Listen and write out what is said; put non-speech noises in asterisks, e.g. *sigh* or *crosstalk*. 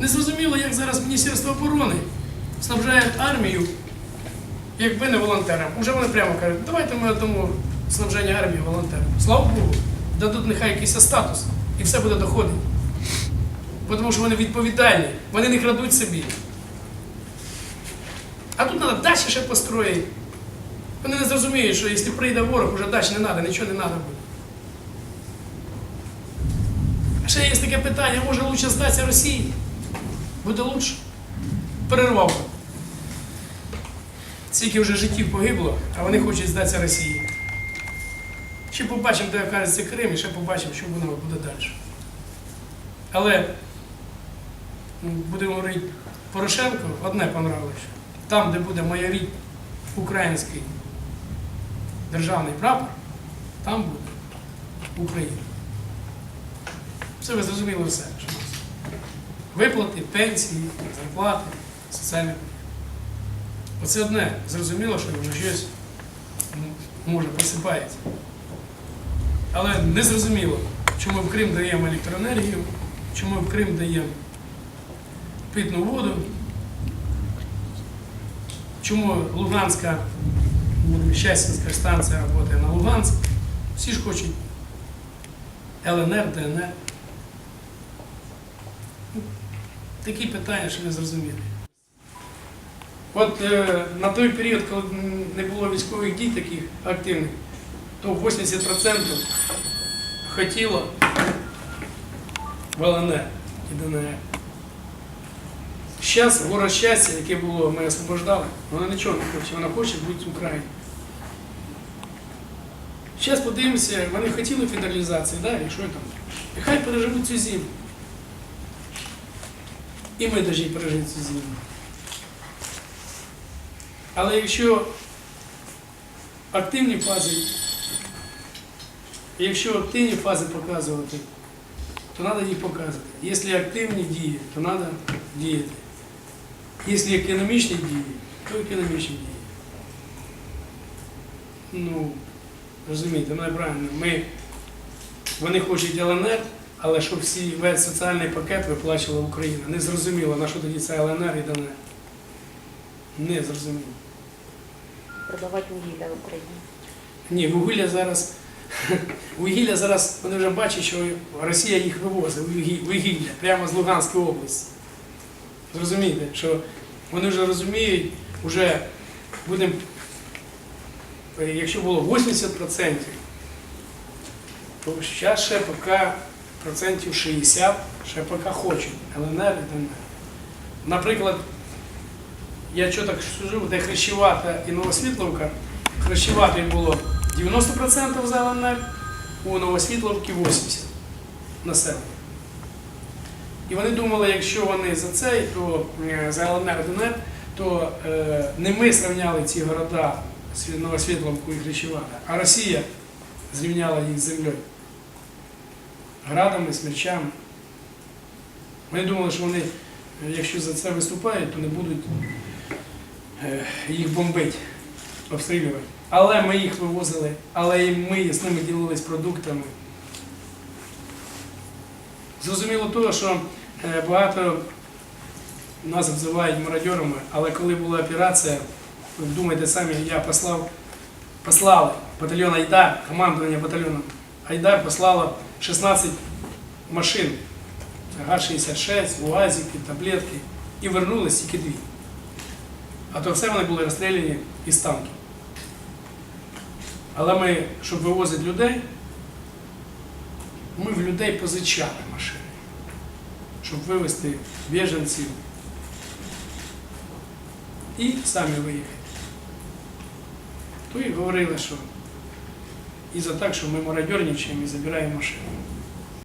Незрозуміло, як зараз Міністерство оборони снабжає армію, якби не волонтерам. Уже вони прямо кажуть, давайте ми дамо снабження армії волонтерам. Слава Богу, дадуть нехай якийсь статус і все буде доходити. Тому що вони відповідальні, вони не крадуть собі. А тут треба дачі ще построїти. Вони не зрозуміють, що якщо прийде ворог, уже дачі не треба, нічого не треба буде. А ще є таке питання, може лучше здатися Росії? Буде лучше. Перервав. Скільки вже життів погибло, а вони хочуть здатися Росії. Ще побачимо, де окажеться Крим, і ще побачимо, що воно буде далі. Але ну, будемо говорити, Порошенко одне понравилось. Там, де буде майоріть український державний прапор, там буде Україна. Все ви зрозуміли все. Виплати, пенсії, зарплати, соціальні. Оце одне зрозуміло, що вже щось ну, може просипається. Але не зрозуміло, чому в Крим даємо електроенергію, чому в Крим даємо питну воду, чому Луганська м, Щастинська станція працює на Луганськ. Всі ж хочуть ЛНР, ДНР. Такі питання, що не зрозумілі. От е, на той період, коли не було військових дій таких активних, то 80% хотіло в ЛНР і ДНР. Зараз город щастя, яке було, ми освобождали, вона нічого не хоче, вона хоче бути в Україні. Зараз подивимося, вони хотіли федералізації, да, і що там? І хай переживуть цю зиму. І ми повинні пережити цю зиму. Але якщо активні фази, якщо активні фази показувати, то треба їх показувати. Якщо активні дії, то треба діяти. Якщо економічні дії, то економічні дії. Ну, розумієте, ну правильно. Ми, вони хочуть ЛНР, але щоб всі весь соціальний пакет виплачувала Україна. Не зрозуміло, на що тоді це ЛНР і ДНР. Не зрозуміло. продавати вугілля в Україні. Ні, вугілля зараз. *laughs* Вугілля зараз вони вже бачать, що Росія їх вивозить вугі- вугілля прямо з Луганської області. Зрозумієте, що вони вже розуміють, вже будемо, якщо було 80%, то зараз ще поки процентів 60, ще поки хочуть ЛНР і ДНР. Наприклад, я що так сужу, де Хрещевата і Новосвітловка, Хрещеватої було 90% за ЛНР, у Новосвітловки 80% населення. І вони думали, якщо вони за цей, то е, за ЛНР ДНР, то е, не ми зрівняли ці города Сві- Новосвітловку і Хрещевата, а Росія зрівняла їх з землею. Градами, смерчами. Вони думали, що вони, якщо за це виступають, то не будуть е, їх бомбити, обстрілювати. Але ми їх вивозили, але і ми з ними ділились продуктами. Зрозуміло того, що е, багато нас обзивають мародьорами, але коли була операція, ви думаєте самі, я послав, послали батальйон Айдар, командування батальйону Айдар послало 16 машин. Це Га-66, УАЗики, таблетки. І вернулись тільки дві. А то все вони були розстріляні із танків. Але ми, щоб вивозити людей, ми в людей позичали машини, щоб вивезти біженців і самі виїхати. То і говорили, що і за так, що ми мародерничаємо і забираємо машину.